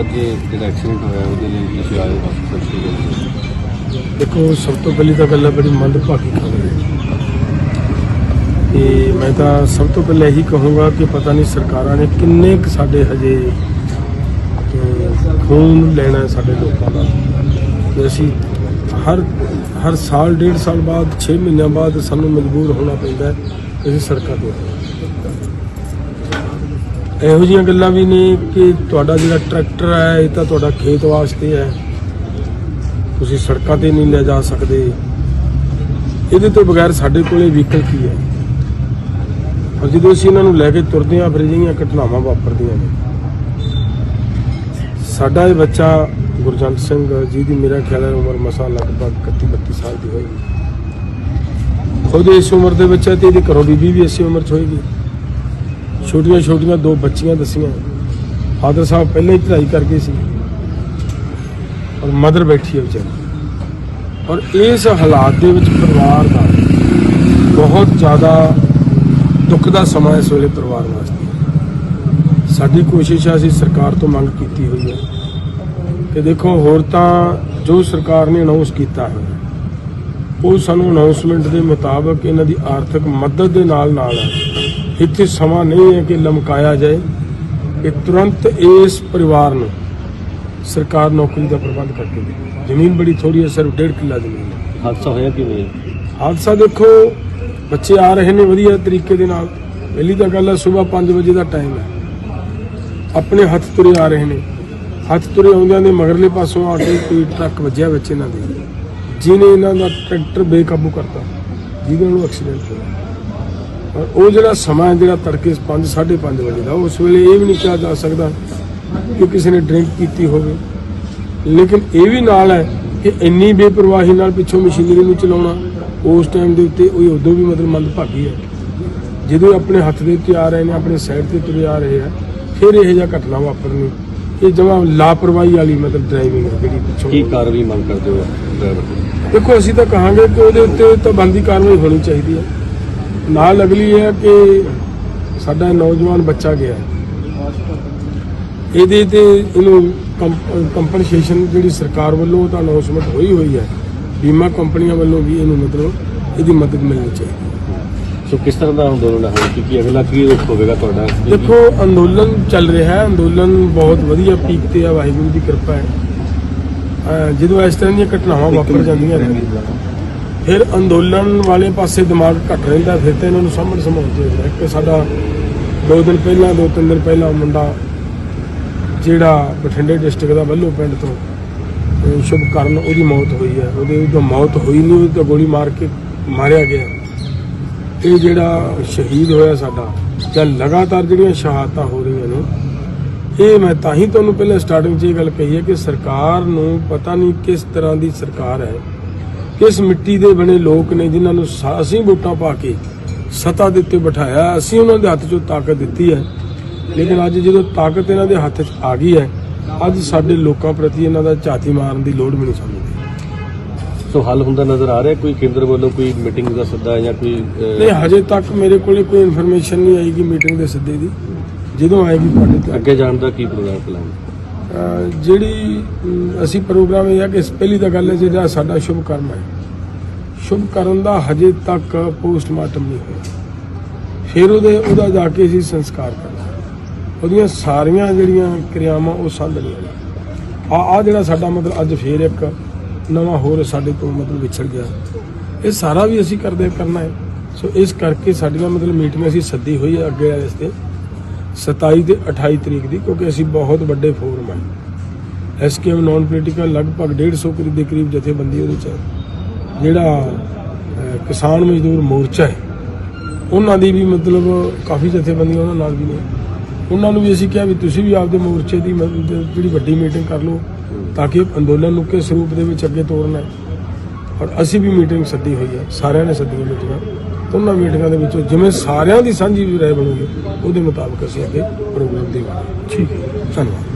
ਅੱਜ ਜਿਹੜਾ ਐਕਸੀਡੈਂਟ ਹੋਇਆ ਉਹਦੇ ਲਈ ਤੁਸੀਂ ਆਏ ਹੋ ਸਤਿ ਸ਼੍ਰੀ ਅਕਾਲ ਦੇਖੋ ਸਭ ਤੋਂ ਪਹਿਲੀ ਤਾਂ ਗੱਲ ਹੈ ਬੜੀ ਮੰਦਭਾਗੀ ਖਬਰ ਹੈ। ਤੇ ਮੈਂ ਤਾਂ ਸਭ ਤੋਂ ਪਹਿਲਾਂ ਇਹੀ ਕਹੂੰਗਾ ਕਿ ਪਤਾ ਨਹੀਂ ਸਰਕਾਰਾਂ ਨੇ ਕਿੰਨੇ ਕੁ ਸਾਡੇ ਹਜੇ ਅਹ, ਖੂਨ ਲੈਣਾ ਹੈ ਸਾਡੇ ਲੋਕਾਂ ਦਾ। ਤੇ ਅਸੀਂ ਹਰ ਹਰ ਸਾਲ ਡੇਢ ਸਾਲ ਬਾਅਦ 6 ਮਹੀਨਿਆਂ ਬਾਅਦ ਸਾਨੂੰ ਮਜਬੂਰ ਹੋਣਾ ਪੈਂਦਾ ਹੈ ਕਿ ਅਸੀਂ ਸੜਕਾਂ ਤੇ ਇਹੋ ਜਿਹੀਆਂ ਗੱਲਾਂ ਵੀ ਨੇ ਕਿ ਤੁਹਾਡਾ ਜਿਹੜਾ ਟਰੈਕਟਰ ਹੈ, ਇਹ ਤਾਂ ਤੁਹਾਡਾ ਖੇਤ ਵਾਸਤੇ ਹੈ। ਤੁਸੀਂ ਸੜਕਾਂ ਤੇ ਨਹੀਂ ਲੈ ਜਾ ਸਕਦੇ। ਇਹਦੇ ਤੋਂ ਬਗੈਰ ਸਾਡੇ ਕੋਲੇ ਵਹੀਕਲ ਕੀ ਹੈ? ਔਰ ਜਦੋਂ ਅਸੀਂ ਇਹਨਾਂ ਨੂੰ ਲੈ ਕੇ ਤੁਰਦੇ ਹਾਂ, ਫਿਰ ਜਿਹੜੀਆਂ ਘਟਨਾਵਾਂ ਵਾਪਰਦੀਆਂ ਨੇ। ਸਾਡਾ ਇਹ ਬੱਚਾ ਗੁਰਜੰਤ ਸਿੰਘ ਜੀ ਦੀ ਮੇਰਾ ਖਿਆਲ ਹੈ ਉਮਰ ਮਸਾਂ ਲਗਭਗ 31 32 ਸਾਲ ਦੀ ਹੋਏਗੀ। ਖੁਦ ਇਸ ਉਮਰ ਦੇ ਵਿੱਚ ਹੈ ਤੇ ਇਹਦੀ ਘਰੋਂ ਬੀਬੀ ਵੀ ਇਸੇ ਉਮਰ 'ਚ ਹੋਏਗੀ। ਛੋਟੀਆਂ ਛੋਟੀਆਂ ਦੋ ਬੱਚੀਆਂ ਦਸੀਆਂ। ਫਾਦਰ ਸਾਹਿਬ ਪਹਿਲਾਂ ਹੀ ਪੜ੍ਹਾਈ ਕਰਕੇ ਸੀ। ਔਰ ਮਦਰ ਬੈਠੀ ਹੈ ਵਿਚਾਰੀ। ਔਰ ਇਸ ਹਾਲਾਤ ਦੇ ਵਿੱਚ ਪਰਿਵਾਰ ਦਾ ਬਹੁਤ ਜ਼ਿਆਦਾ ਦੁੱਖ ਦਾ ਸਮਾਂ ਇਸ ਵੇਲੇ ਪਰਿਵਾਰ ਵਾਸਤੇ ਸਾਡੀ ਕੋਸ਼ਿਸ਼ ਹੈ ਅਸੀਂ ਸਰਕਾਰ ਤੋਂ ਮੰਗ ਕੀਤੀ ਹੋਈ ਹੈ ਕਿ ਦੇਖੋ, ਹੋਰ ਤਾਂ ਜੋ ਸਰਕਾਰ ਨੇ ਅਨਾਉਂਸ ਕੀਤਾ ਹੈ, ਉਹ ਸਾਨੂੰ ਅਨਾਉਂਸਮੈਂਟ ਦੇ ਮੁਤਾਬਕ ਇਹਨਾਂ ਦੀ ਆਰਥਿਕ ਮਦਦ ਦੇ ਨਾਲ ਨਾਲ ਹੈ ਇੱਥੇ ਸਮਾਂ ਨਹੀਂ ਹੈ ਕਿ ਲਮਕਾਇਆ ਜਾਏ ਕਿ ਤੁਰੰਤ ਇਸ ਪਰਿਵਾਰ ਨੂੰ ਸਰਕਾਰ ਨੌਕਰੀ ਦਾ ਪ੍ਰਬੰਧ ਕਰਕੇ ਦੇ ਜ਼ਮੀਨ ਬੜੀ ਥੋੜੀ ਹੈ ਸਿਰਫ 1.5 ਕਿੱਲਾ ਜ਼ਮੀਨ ਹੈ। ਹਾਦਸਾ ਹੋਇਆ ਕਿਵੇਂ ਹੈ? ਹਾਦਸਾ ਦੇਖੋ ਬੱਚੇ ਆ ਰਹੇ ਨੇ ਵਧੀਆ ਤਰੀਕੇ ਦੇ ਨਾਲ। ਪਹਿਲੀ ਤਾਂ ਗੱਲ ਹੈ ਸਵੇਰ 5 ਵਜੇ ਦਾ ਟਾਈਮ ਹੈ। ਆਪਣੇ ਹੱਥ ਤੁਰੇ ਆ ਰਹੇ ਨੇ। ਹੱਥ ਤੁਰੇ ਆਉਂਦਿਆਂ ਦੇ ਮਗਰਲੇ ਪਾਸੋਂ ਆ ਕੇ ਕੋਈ ਟਰੱਕ ਵੱਜਿਆ ਵਿੱਚ ਇਹਨਾਂ ਦੇ। ਜਿਹਨੇ ਇਹਨਾਂ ਦਾ ਟਰੈਕਟਰ ਬੇਕਾਬੂ ਕਰਤਾ ਜਿਹਦੇ ਨਾਲ ਐਕਸੀਡੈਂਟ ਹੋਇਆ। ਉਹ ਜਿਹੜਾ ਸਮਾਂ ਜਿਹੜਾ ਤੜਕੇ 5 5:30 ਵਜੇ ਦਾ ਉਸ ਵੇਲੇ ਇਹ ਵੀ ਨਹੀਂ ਕਿਹਾ ਜਾ ਸਕਦਾ ਕਿ ਕਿਸੇ ਨੇ ਡਰਿੰਕ ਕੀਤੀ ਹੋਵੇ। ਲੇਕਿਨ ਇਹ ਵੀ ਨਾਲ ਹੈ ਕਿ ਇੰਨੀ ਬੇਪਰਵਾਹੀ ਨਾਲ ਪਿੱਛੋਂ ਮਸ਼ੀਨਰੀ ਨੂੰ ਚਲਾਉਣਾ ਉਸ ਟਾਈਮ ਦੇ ਉੱਤੇ ਉਹ ਉਦੋਂ ਵੀ ਮਤਲਬ ਮੰਦਭਾਗੀ ਹੈ। ਜਦੋਂ ਆਪਣੇ ਹੱਥ ਦੇ ਉੱਤੇ ਆ ਰਹੇ ਨੇ ਆਪਣੇ ਸਾਈਡ ਤੇ ਤੁਰੇ ਆ ਰਹੇ ਆ ਫਿਰ ਇਹ ਜਿਹਾ ਘਟਨਾ ਵਾਪਰਨੀ ਇਹ ਜਮਾ ਲਾਪਰਵਾਹੀ ਵਾਲੀ ਮਤਲਬ ਡਰਾਈਵਿੰਗ ਹੈ ਜਿਹੜੀ ਪਿੱਛੋਂ। ਕੀ ਕਾਰਵਾਈ ਮੰਗ ਕਰਦੇ ਹੋ ਡਰਾਈਵਰ ਦੇਖੋ ਅਸੀਂ ਤਾਂ ਕਹਾਂਗੇ ਕਿ ਉਹਦੇ ਉੱਤੇ ਤਾਂ ਬੰਦੀ ਕਾਰਵਾਈ ਹੋਣੀ ਚਾਹੀਦੀ ਹੈ। ਨਾਲ ਅਗਲੀ ਹੈ ਕਿ ਸਾਡਾ ਨੌਜਵਾਨ ਬੱਚਾ ਗਿਆ। ਇਹਦੇ ਤੇ ਇਹਨੂੰ ਕੰਪਨਸੇਸ਼ਨ ਜਿਹੜੀ ਸਰਕਾਰ ਵੱਲੋਂ ਤਾਂ ਅਨਾਉਂਸਮੈਂਟ ਹੋਈ ਹੋਈ ਹੈ ਬੀਮਾ ਕੰਪਨੀਆਂ ਵੱਲੋਂ ਵੀ ਇਹਨੂੰ ਮਤਲਬ ਇਹਦੀ ਮਦਦ ਮਿਲਣੀ ਚਾਹੀਦੀ ਸੋ ਕਿਸ ਤਰ੍ਹਾਂ ਦਾ ਅੰਦੋਲਨ ਹੈ ਕਿਉਂਕਿ ਅਗਲਾ ਕੀ ਰੁਖ ਹੋਵੇਗਾ ਤੁਹਾਡਾ? ਦੇਖੋ ਅੰਦੋਲਨ ਚੱਲ ਰਿਹਾ ਹੈ। ਅੰਦੋਲਨ ਬਹੁਤ ਵਧੀਆ ਪੀਕ ਤੇ ਆ। ਵਾਹਿਗੁਰੂ ਦੀ ਕਿਰਪਾ ਹੈ। ਜਦੋਂ ਇਸ ਤਰ੍ਹਾਂ ਦੀਆਂ ਘਟਨਾਵਾਂ ਵਾਪਰ ਜਾਂਦੀਆਂ ਨੇ ਫਿਰ ਅੰਦੋਲਨ ਵਾਲੇ ਪਾਸੇ ਦਿਮਾਗ ਘਟ ਰਹਿੰਦਾ, ਫਿਰ ਤਾਂ ਇਹਨਾਂ ਨੂੰ ਸਾਹਮਣੇ ਸਮਾਉਣ ਚਾਹੀਦਾ ਇੱਕ ਸਾਡਾ ਦੋ ਦਿਨ ਪਹਿਲਾਂ, ਦੋ ਤਿੰਨ ਦਿਨ ਪਹਿਲਾਂ ਮੁੰਡਾ ਜਿਹੜਾ ਬਠਿੰਡੇ ਡਿਸਟ੍ਰਿਕਟ ਦਾ ਵੱਲੋਂ ਪਿੰਡ ਤੋਂ ਸ਼ੁਭ ਕਰਨ ਉਹਦੀ ਮੌਤ ਹੋਈ ਹੈ। ਉਹਦੇ ਉਹਦੀ ਮੌਤ ਹੋਈ ਨਹੀਂ, ਉਹਦੀ ਤਾਂ ਗੋਲੀ ਮਾਰ ਕੇ ਮਾਰਿਆ ਗਿਆ। ਇਹ ਜਿਹੜਾ ਸ਼ਹੀਦ ਹੋਇਆ ਸਾਡਾ, ਜਾਂ ਲਗਾਤਾਰ ਜਿਹੜੀਆਂ ਸ਼ਹਾਦਤਾਂ ਹੋ ਰਹੀਆਂ ਨੇ, ਇਹ ਮੈਂ ਤਾਂ ਹੀ ਤੁਹਾਨੂੰ ਪਹਿਲਾਂ ਸਟਾਰਟਿੰਗ 'ਚ ਇਹ ਗੱਲ ਕਹੀ ਹੈ ਕਿ ਸਰਕਾਰ ਨੂੰ ਪਤਾ ਨਹੀਂ ਕਿਸ ਤਰ੍ਹਾਂ ਦੀ ਸਰਕਾਰ ਹੈ। ਕਿਸ ਮਿੱਟੀ ਦੇ ਬਣੇ ਲੋਕ ਨੇ ਜਿਨ੍ਹਾਂ ਨੂੰ ਅਸੀਂ ਵੋਟਾਂ ਪਾ ਕੇ ਸੱਤਾ ਦੇ ਉੱਤੇ ਬਿਠਾਇਆ ਅਸੀਂ ਉਹਨਾਂ ਦੇ ਹੱਥ 'ਚੋਂ ਤਾਕਤ ਦਿੱਤੀ ਹੈ। ਲੇਕਿਨ ਅੱਜ ਜਦੋਂ ਤਾਕਤ ਇਹਨਾਂ ਦੇ ਹੱਥ 'ਚ ਆ ਗਈ ਹੈ ਅੱਜ ਸਾਡੇ ਲੋਕਾਂ ਪ੍ਰਤੀ ਇਹਨਾਂ ਦਾ ਝਾਤੀ ਮਾਰਨ ਦੀ ਲੋੜ ਵੀ ਨਹੀਂ ਸਮਝਦੇ ਸੋ ਹੱਲ ਹੁੰਦਾ ਨਜ਼ਰ ਆ ਰਿਹਾ ਕੋਈ ਕੇਂਦਰ ਵੱਲੋਂ ਕੋਈ ਮੀਟਿੰਗ ਦਾ ਸੱਦਾ ਜਾਂ ਕੋਈ ਨਹੀਂ ਹਜੇ ਤੱਕ ਮੇਰੇ ਕੋਲੇ ਕੋਈ ਇਨਫੋਰਮੇਸ਼ਨ ਨਹੀਂ ਆਏਗੀ ਮੀਟਿੰਗ ਦੇ ਸਿੱਧੇ ਦੀ। ਜਦੋਂ ਆਏਗੀ ਤੁਹਾਡੇ ਅੱਗੇ ਜਾਣ ਦਾ ਕੀ ਪ੍ਰੋਗਰਾਮ ਪਲਾਨ ਜਿਹੜੀ ਅਸੀਂ ਪ੍ਰੋਗਰਾਮ ਇਹ ਹੈ ਕਿ ਪਹਿਲੀ ਤਾਂ ਗੱਲ ਹੈ ਜਿਹੜਾ ਸਾਡਾ ਸ਼ੁਭ ਕਰਮ ਹੈ। ਸ਼ੁਭ ਕਰਨ ਦਾ ਹਜੇ ਤੱਕ ਪੋਸਟਮਾਰਟਮ ਨਹੀਂ ਹੋਇਆ। ਫਿਰ ਉਹਦੇ, ਉਹਦਾ ਜਾ ਕੇ ਅਸੀਂ ਸੰਸਕਾਰ ਕਰਨਾ ਉਹਦੀਆਂ ਸਾਰੀਆਂ ਜਿਹੜੀਆਂ ਕਿਰਿਆਵਾਂ ਉਹ ਸੰਭਲੀਆਂ ਆ ਆ ਜਿਹੜਾ ਸਾਡਾ ਮਤਲਬ ਅੱਜ ਫੇਰ ਇੱਕ ਨਵਾਂ ਹੋਰ ਸਾਡੇ ਤੋਂ ਮਤਲਬ ਵਿਛੜ ਗਿਆ। ਇਹ ਸਾਰਾ ਵੀ ਅਸੀਂ ਕਰਦੇ, ਕਰਨਾ ਹੈ। ਸੋ ਇਸ ਕਰਕੇ ਸਾਡੀਆਂ ਮਤਲਬ ਮੀਟਿੰਗ ਅਸੀਂ ਸੱਦੀ ਹੋਈ ਹੈ ਅੱਗੇ ਵਾਲੇ ਤੇ। 27 ਤੇ 28 ਤਰੀਕ ਦੀ, ਕਿਉਂਕਿ ਅਸੀਂ ਬਹੁਤ ਵੱਡੇ ਫੋਰਮ ਹੈ ਐਸਕੇਐਮ ਨਾਨ ਪੋਲੀਟੀਕਲ ਲਗਭਗ 150 ਦੇ ਕਰੀਬ ਜਥੇਬੰਦੀ ਉਹਦੇ ਚ ਜਿਹੜਾ ਕਿਸਾਨ ਮਜ਼ਦੂਰ ਮੋਰਚਾ ਹੈ, ਉਹਨਾਂ ਦੀ ਵੀ ਮਤਲਬ ਕਾਫੀ ਜਥੇਬੰਦੀਆਂ ਉਹਨਾਂ ਨਾਲ ਵੀ ਨੇ। ਉਹਨਾਂ ਨੂੰ ਵੀ ਅਸੀਂ ਕਿਹਾ ਵੀ ਤੁਸੀਂ ਵੀ ਆਪਦੇ ਮੋਰਚੇ ਦੀ ਮਤਲਬ ਜਿਹੜੀ ਵੱਡੀ ਮੀਟਿੰਗ ਕਰ ਲਓ, ਤਾਂ ਕਿ ਅੰਦੋਲਨ ਨੂੰ ਕਿਸ ਰੂਪ ਦੇ ਵਿੱਚ ਅੱਗੇ ਤੋਰਨਾ ਹੈ। ਔਰ ਅਸੀਂ ਵੀ ਮੀਟਿੰਗ ਸੱਦੀ ਹੋਈ ਹੈ ਸਾਰਿਆਂ ਨੇ ਸੱਦੀਆਂ ਮੀਟਿੰਗਾਂ। ਉਹਨਾਂ ਮੀਟਿੰਗਾਂ ਦੇ ਵਿੱਚੋਂ ਜਿਵੇਂ ਸਾਰਿਆਂ ਦੀ ਸਾਂਝੀ ਰਾਏ ਬਣੂਗੀ ਉਹਦੇ ਮੁਤਾਬਕ ਅਸੀਂ ਅੱਗੇ ਪ੍ਰੋਗਰਾਮ ਦੇਵਾਂਗੇ। ਠੀਕ ਹੈ। ਧੰਨਵਾਦ।